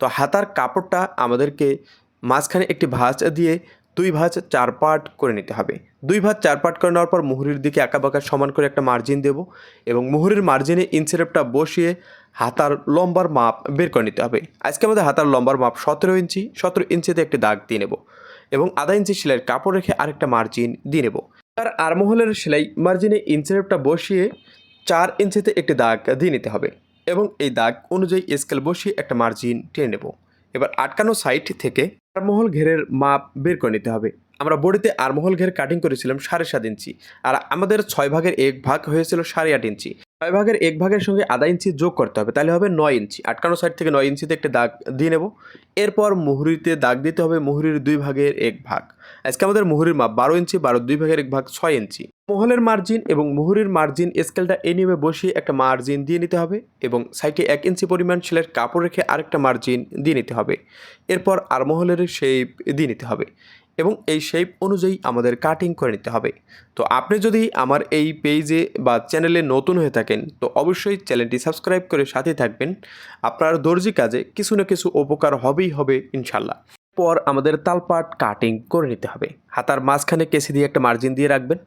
তো হাতার কাপড়টা আমাদেরকে মাঝখানে একটি ভাঁজ দিয়ে দুই ভাঁজ চার পার্ট করে নিতে হবে। দুই ভাঁজ চার পার্ট করে নেওয়ার পর মুহুরির দিকে আঁকা বাঁকা সমান করে একটা মার্জিন দেব এবং মুহুরির মার্জিনে ইনসেরেপটা বসিয়ে হাতার লম্বার মাপ বের করে নিতে হবে। আজকে আমাদের হাতার লম্বার মাপ সতেরো ইঞ্চি সতেরো ইঞ্চিতে একটি দাগ দিয়ে নেব এবং আধা ইঞ্চি সেলাইয়ের কাপড় রেখে আরেকটা মার্জিন দিয়ে নেব। তার আরমহলের সেলাই মার্জিনে ইনসেরেপটা বসিয়ে চার ইঞ্চিতে একটি দাগ দিয়ে নিতে হবে। এবং এই দাগ অনুযায়ী স্কেল বসিয়ে একটা মার্জিন টেনে নেব। এবার আটকানো সাইড থেকে আরমহল ঘেরের মাপ বের করে নিতে হবে। আমরা বডিতে আরমহল ঘের কাটিং করেছিলাম সাড়ে সাত ইঞ্চি আর আমাদের ছয় ভাগের এক ভাগ হয়েছিল সাড়ে আট ইঞ্চি ছয় ভাগের এক ভাগের সঙ্গে আধা ইঞ্চি যোগ করতে হবে, তাহলে হবে নয় ইঞ্চি। আটকানো সাইড থেকে নয় ইঞ্চিতে একটা দাগ দিয়ে নেব। এরপর মুহুরিতে দাগ দিতে হবে মুহুরির দুই ভাগের এক ভাগ। আজকে আমাদের মুহুরির মাপ বারো ইঞ্চি, বারো দুই ভাগের এক ভাগ ছয় ইঞ্চি। মহলের মার্জিন এবং মুহুরির মার্জিন স্কেলটা এই নিয়মে বসিয়ে একটা মার্জিন দিয়ে নিতে হবে এবং সাইডে এক ইঞ্চি পরিমাণ সেলের কাপড় রেখে আরেকটা মার্জিন দিয়ে নিতে হবে। এরপর আরমহলের শেপ দিয়ে নিতে হবে। এবং এই শেপ অনুযায়ী আমাদের কাটিং করে নিতে হবে। তো আপনি যদি আমার এই পেজে বা চ্যানেলে নতুন হয়ে থাকেন, তো অবশ্যই চ্যানেলটি সাবস্ক্রাইব করে সাথে থাকবেন। আপনার দর্জি কাজে কিছু না কিছু উপকার হবেই হবে ইনশাল্লাহ পর আমাদের তালপাট কাটিং করে নিতে হবে। হাতার মাঝখানে কেসি দিয়ে একটা মার্জিন দিয়ে রাখবেন।